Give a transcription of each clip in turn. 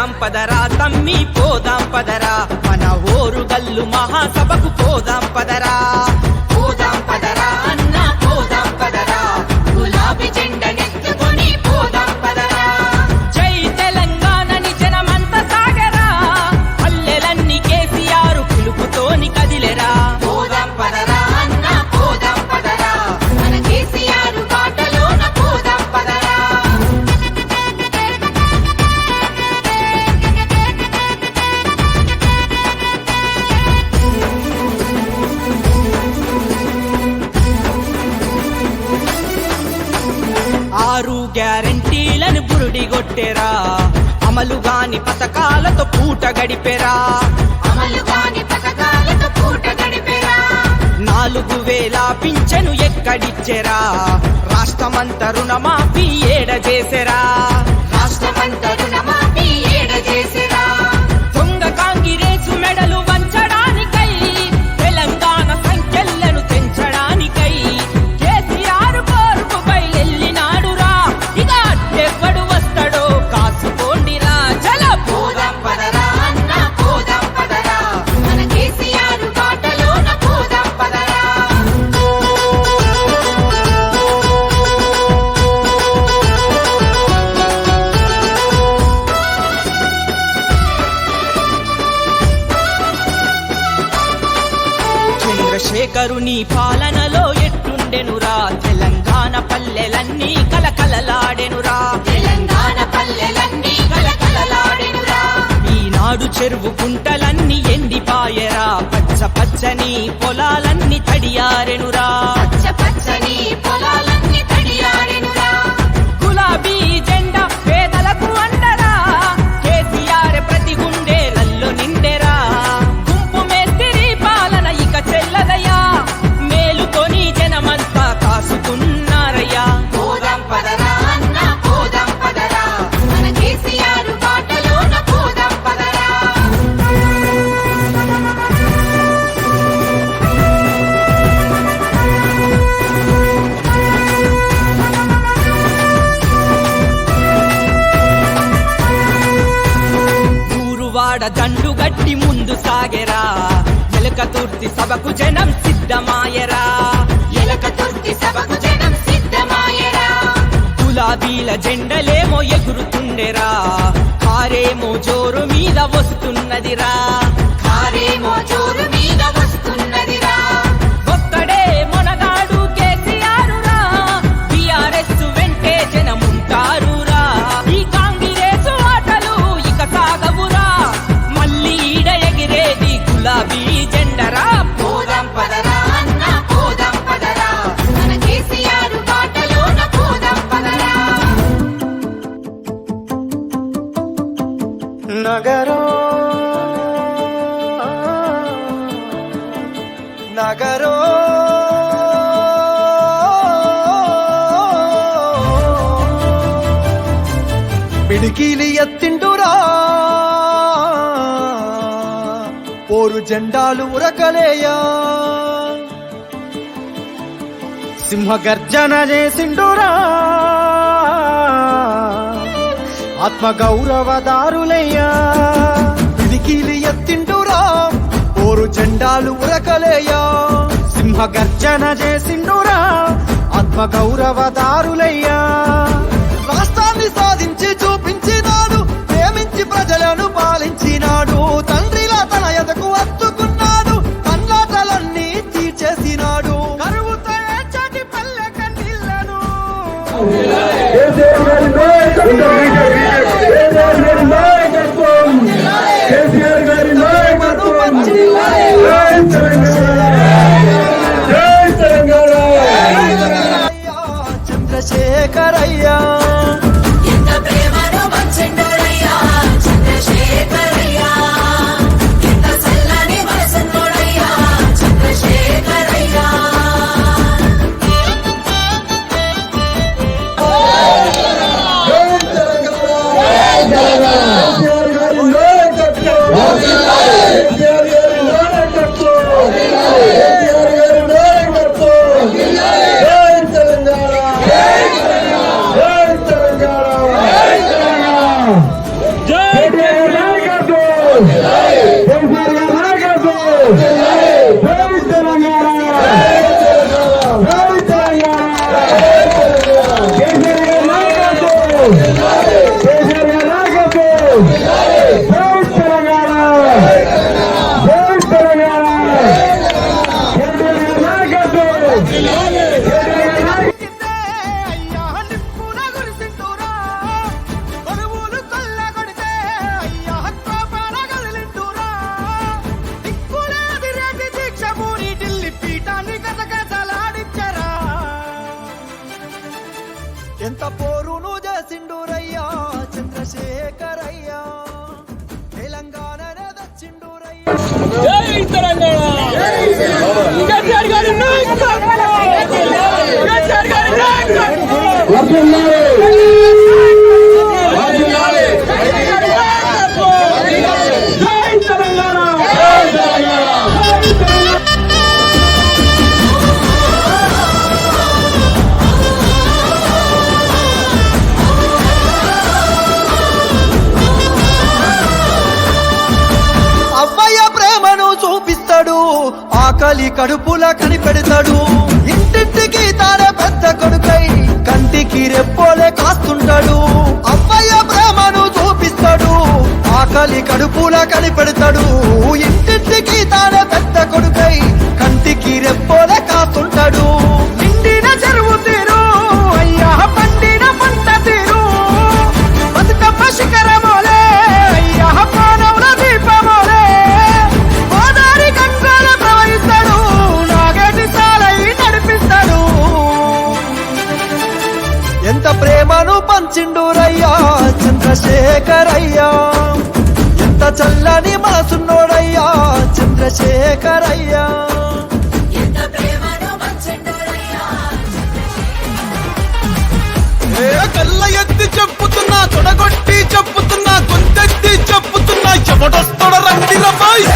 పోదాం పదరా తమ్మి పోదాం పదరా. మన ఓరు గల్లు మహాసభకు పోదాం పదరా. గడిపెరా. అమలు కాని పథకాలతో పూట గడిపెరా. నాలుగు వేల పింఛను ఎక్కడిచ్చెరా. రాష్ట్రమంత రుణమాఫీ ఏడ చేసెరా. రాష్ట్రమంతా రుణమాఫీ చంద్రశేఖరుని పాలనలో ఎట్టుండెనురా తెలంగాణ పల్లెలన్నీ కలకలలాడెనురా. తెలంగాణ పల్లెలన్నీ కలకలలాడెనురా. ఈనాడు చెరువు కుంటలన్నీ ఎండిపాయరా. పచ్చ పచ్చని పొలాలన్నీ తడియారెనురా. పచ్చ పచ్చని పొలాలన్నీ ఊరువాడ దండు గట్టి ముందు సాగెరా. ఎలుక తూర్తి సభకు జనం సిద్ధమాయరా. ఎలక తుర్తి సభకు జనం సిద్ధమాయరా. గులాబీల జెండలేమో ఎగురుతుండెరా. కారేమో జోరు మీద వస్తున్నదిరా. పోరు జెండాలు ఉరకలేయా? సింహగర్జన చేసిండురా. ఆత్మ గౌరవదారులయ్యా పిడికిలి ఎత్తిండురా. పోరు జెండాలు ఉరకలేయా? సింహగర్జన చేసిండురా. ఆత్మ గౌరవదారులయ్యా Window Get that guy to గాలి కడుపులా కనిపెడతాడు. ఇంటింటికి తార పెద్ద కొడుకై కంటికి రెప్పోలే కాస్తుంటాడు. అవ్వయ్య బ్రహ్మను చూపిస్తాడు. ఆకలి కడుపులా కనిపెడతాడు. ఇంటింటికి తార పెద్ద కొడుకై కంటికి రెప్పోలే కాస్తుంటాడు. చంద్రశేఖరయ్యా కళ్ళ ఎత్తి చెప్పుతున్నా తొడగొట్టి చెప్పుతున్నా గొంతెత్తి చెప్పుతున్నా ఎవడొస్తోడ రండి రబాయ్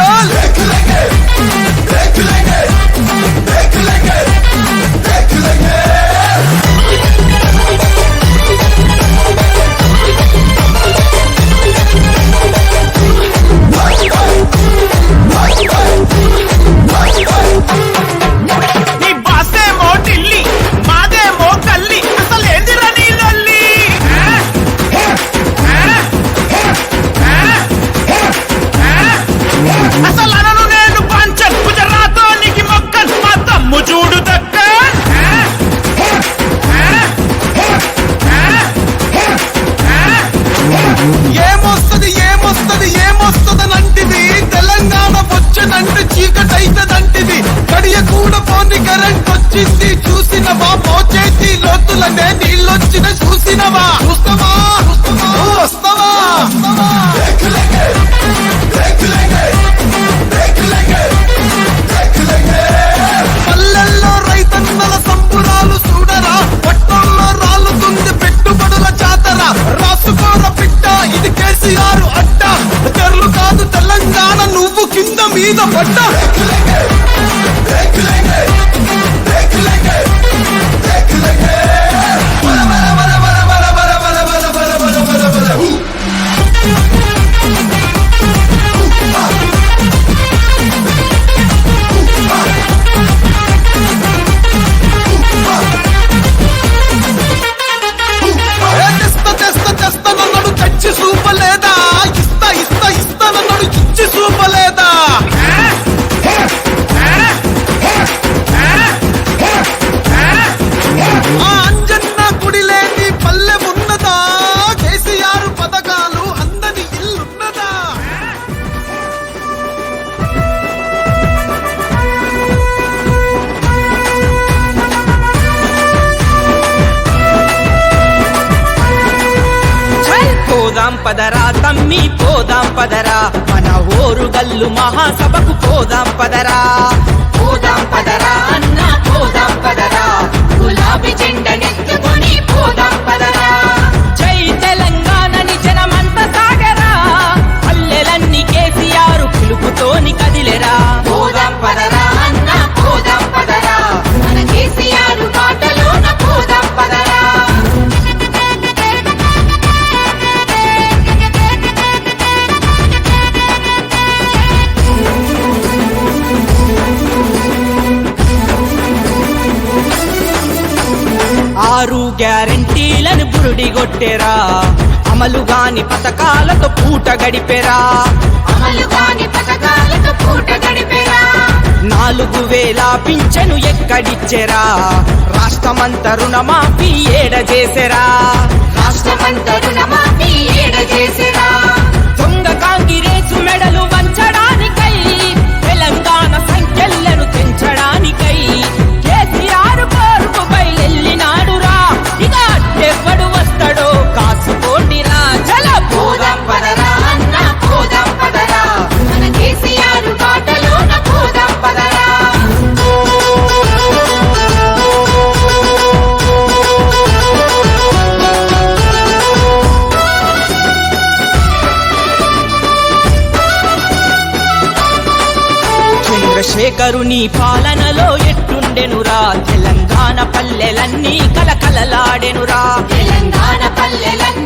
Çal! కేసీఆర్ అట్ట తెరలు కాదు తెలంగాణ నువ్వు కింద మీద పడ్డ. పదరా తమ్మి పోదాం పదరా. మన ఓరు గల్లు మహాసభకు పోదాం పదరా. పోదాం పదరా అన్న పోదాం పదరా. గులాబీ గ్యారంటీలను బురుడి కొట్టెరా. అమలు గాని పథకాలతో పూట గడిపెరా. పూట నాలుగు వేల పింఛను ఎక్కడిచ్చెరా? రాష్ట్రమంత రుణమాఫీ ఏడ చేసెరా? రాష్ట్రమంత రుణమాఫీ ఏడ చేసెరా? చంద్రశేఖరుని పాలనలో ఎట్టుండెనురా? తెలంగాణ పల్లెలన్నీ కలకలలాడెనురా. తెలంగాణ పల్లెలన్నీ